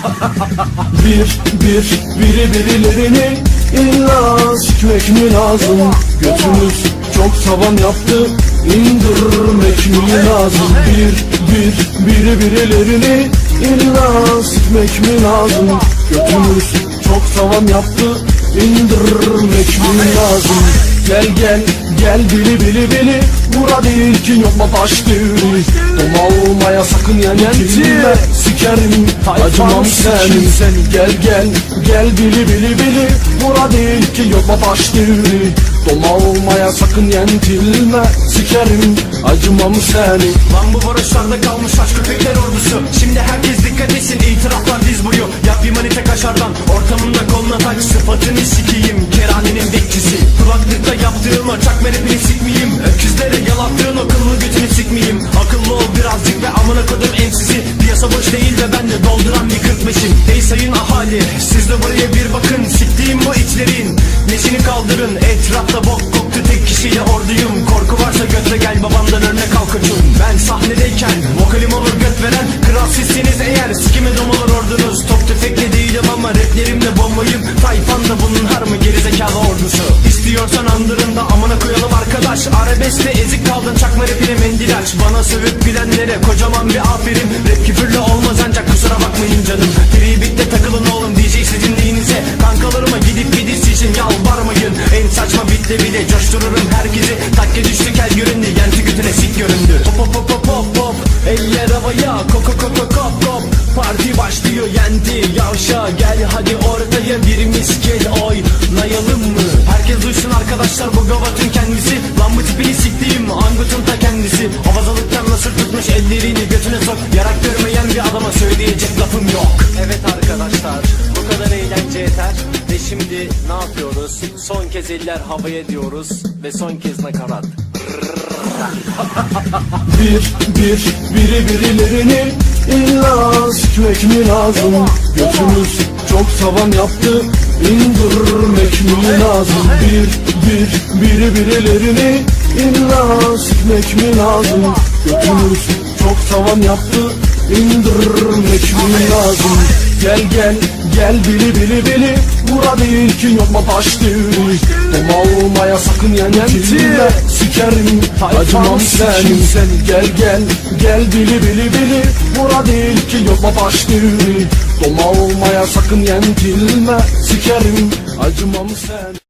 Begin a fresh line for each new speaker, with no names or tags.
Bir bir biri birilerini illa sikmek mi lazım? Götümüz çok tavan yaptı indirmek mi lazım? Bir bir biri birilerini illa sikmek mi lazım? Götümüz çok tavan yaptı indirmek mi lazım? Gel gel gel bili bili bili Bura değil ki yok mu taş devri Doma olmaya sakın yenilme Sikerim acımam senin. Gel gel gel bili bili bili Bura değil ki yok mu taş devri Doma olmaya sakın yenilme Sikerim acımam senin.
Lan bu varoşlarda kalmış aşk köpekler ordusu. Şimdi herkes dikkat etsin itiraflar diz boyu. Yap bir manite kaşardan ortamında koluna tak Sıfatını sikeyim ahali siz de buraya bir bakın Siktiğim bu içlerin. Neşini kaldırın Etrafta bok koktu tek kişiyle orduyum. Korku varsa götre gel babamdan örnek al koçum. Ben sahnedeyken vokalim olur göt veren Kral sizsiniz eğer. Sikime domalar ordunuz Top tüfekle değilim ama raplerimle bombayım. Tayfan da bunun har mı gerizekalı ordusu? İstiyorsan andırında amına koyalım arkadaş. Arabeskte ezik kaldın çakma rapine mendil aç. Bana sövüp gülenlere kocaman bir aferin. Rap küfürlü olmaz ancak kusura bakmayın bitle bile coştururum herkesi. Takke düştü kel göründü. Yenti götüne sik göründü. Hop hop hop hop hop hop. Eller havaya koko koko kop kop Parti başlıyor yendi yavşa. Gel hadi ortaya bir miskel oynayalım mı? Herkes duysun arkadaşlar bu gavatın kendisi. Lan bu tipini siktiğim angutun ta kendisi. Havazalıktan nasır tutmuş ellerini götüne sok Ve şimdi ne yapıyoruz? Son kez eller havaya diyoruz Ve son kez nakarat.
Bir bir biri birilerini illa sikmek mi lazım? Götümüz çok tavan yaptı indirmek mi lazım? Bir bir biri birilerini illa sikmek mi lazım? Götümüz çok tavan yaptı indirmek mi lazım? Gel gel gel bili bili bili. Bura değil ki yok mu taş devri Doma olmaya sakın yenilme Sikerim. Acımam senin. Gel gel gel bili bili bili. Bura değil ki yok mu taş devri Doma olmaya sakın yenilme Sikerim. Acımam senin